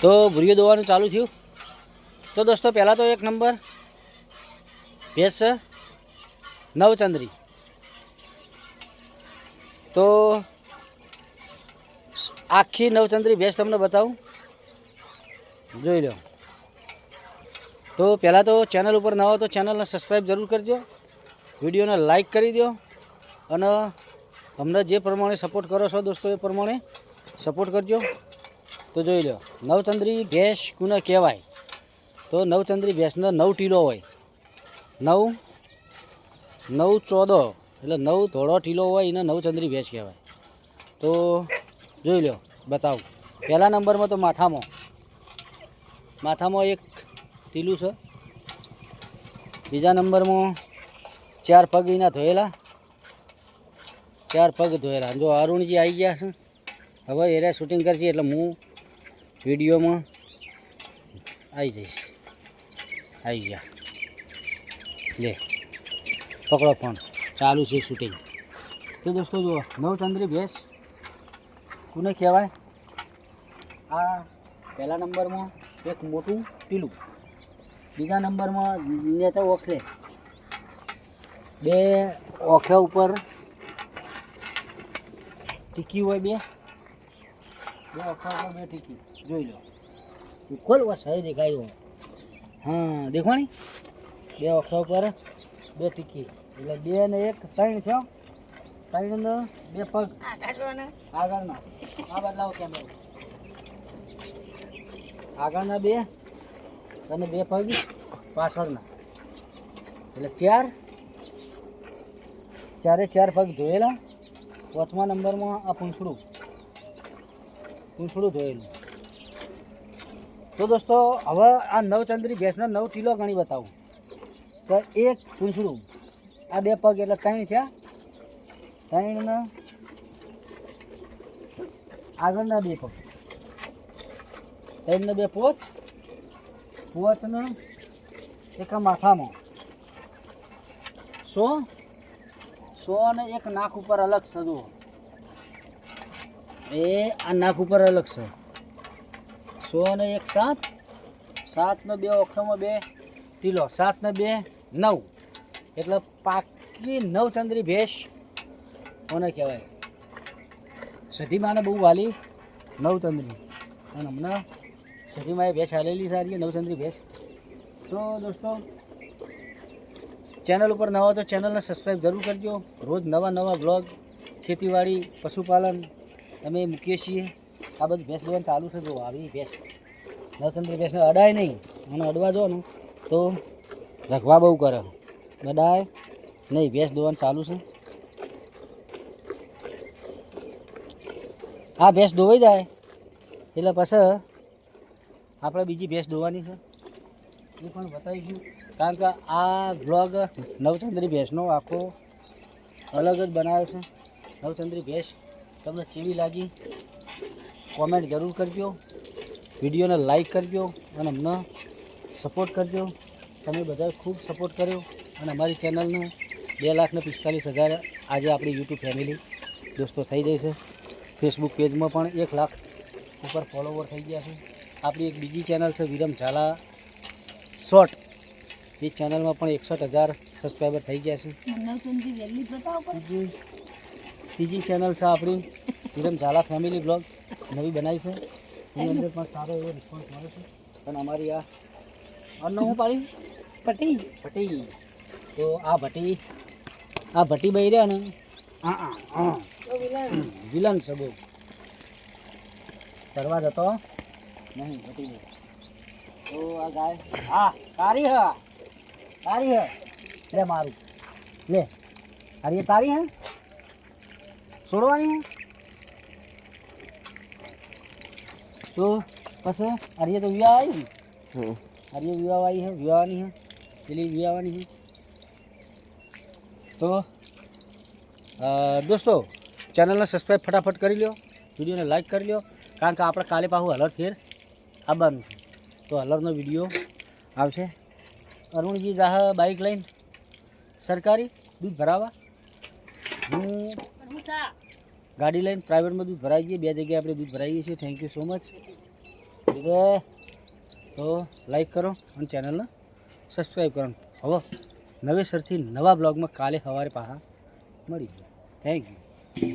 તો ભૂરીઓ દોવાનું ચાલુ થયું. તો દોસ્તો, પહેલાં તો એક નંબર. ભેંસ, નવચંદ્રી. તો આખી નવચંદ્રી ભેંસ તમને બતાવું. જોઈ લો. તો પહેલાં તો ચેનલ ઉપર ન હો તો ચેનલને સબસ્ક્રાઈબ જરૂર કરજો. વિડીયોને લાઈક કરી દો. અને અમને જે પ્રમાણે સપોર્ટ કરો છો દોસ્તો, એ પ્રમાણે સપોર્ટ કરજો. તો જોઈ લો, નવચંદ્રી ભેંસ કુને કહેવાય? તો નવચંદ્રી ભેંસનો નવ ટીલો હોય. નવ નવ ચોદો, એટલે નવ ધોળો ટીલો હોય એને નવચંદ્રી ભેંસ કહેવાય. તો જોઈ લો, બતાવું. પહેલા નંબરમાં તો માથામાં. માથામાં એક ટીલું છે. બીજા નંબરમાં ચાર પગ એના ધોયેલા. ચાર પગ ધોયેલા. જો અરુણજી આવી ગયા છે. હવે એરે શૂટિંગ કરશે એટલે હું વિડીયોમાં આવી જઈશ. આવી ગયા. લે, પકડો ફોન. ચાલુ છે શૂટિંગ તો દોસ્તો જુઓ, નવચંદ્રી ભેંસ, કોને કહેવાય? આ પહેલા નંબરમાં એક મોટું પીલું. બીજા નંબરમાં નેચા ઓખલે બે ઓખ્યા ઉપર ટીકી હોય બે. બે ઓખા ઉપર બે ટીકી જોઈ લો. ખોલ વા સહી દેખાય હા દેખવાની? બે ઓખા ઉપર બે ટીકી. એટલે બે ને એક ત્રણ થયો ત્રણ ને બે પગ. આગળના. આ બદલાવો કેમેરો આગળના બે અને બે પગ પાછળના. એટલે ચાર. ચારે ચાર પગ ધોયેલા. પાંચમા નંબરમાં આ પૂંછડું. પૂંછડું ધોયેલું તો દોસ્તો, હવે આ નવચંદ્રી ભેંસના નવ કિલો ગણી બતાવું. તો એક પૂંછડું આ બે પગ એટલે ત્રણ છે. ત્રણના આગળના બે પગ. ત્રણને બે પોચ. પોચને એક માથામાં. સો. સો અને એક નાક ઉપર અલગ જુઓ એ આ નાક ઉપર અલગ છે. સો અને એક સાત સાતનો બે ઓખરામાં બે કિલો સાત ને બે નવ. એટલે પાકી નવચંદ્રી ભેંસ કોને કહેવાય? સધીમાને બહુ વાલી નવચંદ્રી. અને હમણાં સધીમાએ ભેંસ હાલેલી સારી નવચંદ્રી ભેંસ તો દોસ્તો, ચેનલ ઉપર નવા તો ચેનલને સબસ્ક્રાઈબ જરૂર કરજો. રોજ નવા નવા બ્લોગ ખેતીવાડી, પશુપાલન અમે મૂકીએ છીએ. આ બધું ભેંસ દોવાનું ચાલુ છે. જો આવી ભેંસ. નવચંદ્રી ભેંસને અડાય નહીં. અને અડવા જો ને તો રખવા બહુ કરે. અડાય નહીં. ભેંસ દોવાનું ચાલુ છે. આ ભેંસ દોવાઈ જાય. એટલે પછી આપણે બીજી ભેંસ દોવાની છે. એ પણ બતાવીશું. કારણ કે આ બ્લોગ નવચંદ્રી ભેંસનો આખો અલગ જ બનાવ્યો છે. નવચંદ્રી ભેંસ તમને કેવી લાગી? કોમેન્ટ જરૂર કરજો. વિડીયોને લાઈક કરજો અને અમને સપોર્ટ કરજો. તમે બધાએ ખૂબ સપોર્ટ કર્યો અને અમારી ચેનલને બે લાખને પિસ્તાલીસ હજાર આજે આપણી યુટ્યુબ ફેમિલી દોસ્તો થઈ ગઈ છે. ફેસબુક પેજમાં પણ એક લાખ ઉપર ફોલોવર થઈ ગયા છે. આપણી એક બીજી ચેનલ છે વિરમ ઝાલા શોર્ટ. એ ચેનલમાં પણ એકસઠ હજાર સબસ્ક્રાઈબર થઈ ગયા છે. ત્રીજી ચેનલ છે આપણી. હિરમ ઝાલા ફેમિલી બ્લોગ નવી બનાવી છે. એની અંદર પણ સારો એવો રિસ્પોન્સ મળે છે. પણ અમારી આ અન્ન હું પાડી? ભટી. ભટી. તો આ ભટી આ ભટી બહી રહ્યા ને? હા હા વિલન છે બહુ. કરવા જતો? નહીં ભટી તો આ ગાય હા તારી હ. તારી હ. લે મારું. લે. અરે તારી હે? છોડવાની? તો પછી અરે તો વિવાહ આવી ને? અરે વિવાહ આવી હે વિવાહની હે પેલી વિવાહવાની હે. તો દોસ્તો ચેનલને સબસ્ક્રાઈબ ફટાફટ કરી લો વિડીયોને લાઈક કરી લો કારણ કે આપણે કાલે પાછું હલર ફેર આવવાનું છે. તો હલરનો વીડિયો આવશે. અરુણજી જાહ બાઇક લઈને સરકારી દૂધ ભરાવા. હું ગાડી લઈને પ્રાઇવેટમાં દૂધ ભરાઈ ગઈએ બે જગ્યાએ આપણે દૂધ ભરાઈએ છીએ થેન્ક યુ સો મચ તો લાઈક કરો અને ચેનલને સબસ્ક્રાઈબ કરો. હવે નવેસરથી નવા બ્લોગમાં કાલે સવારે પાછા મળી થેન્ક યુ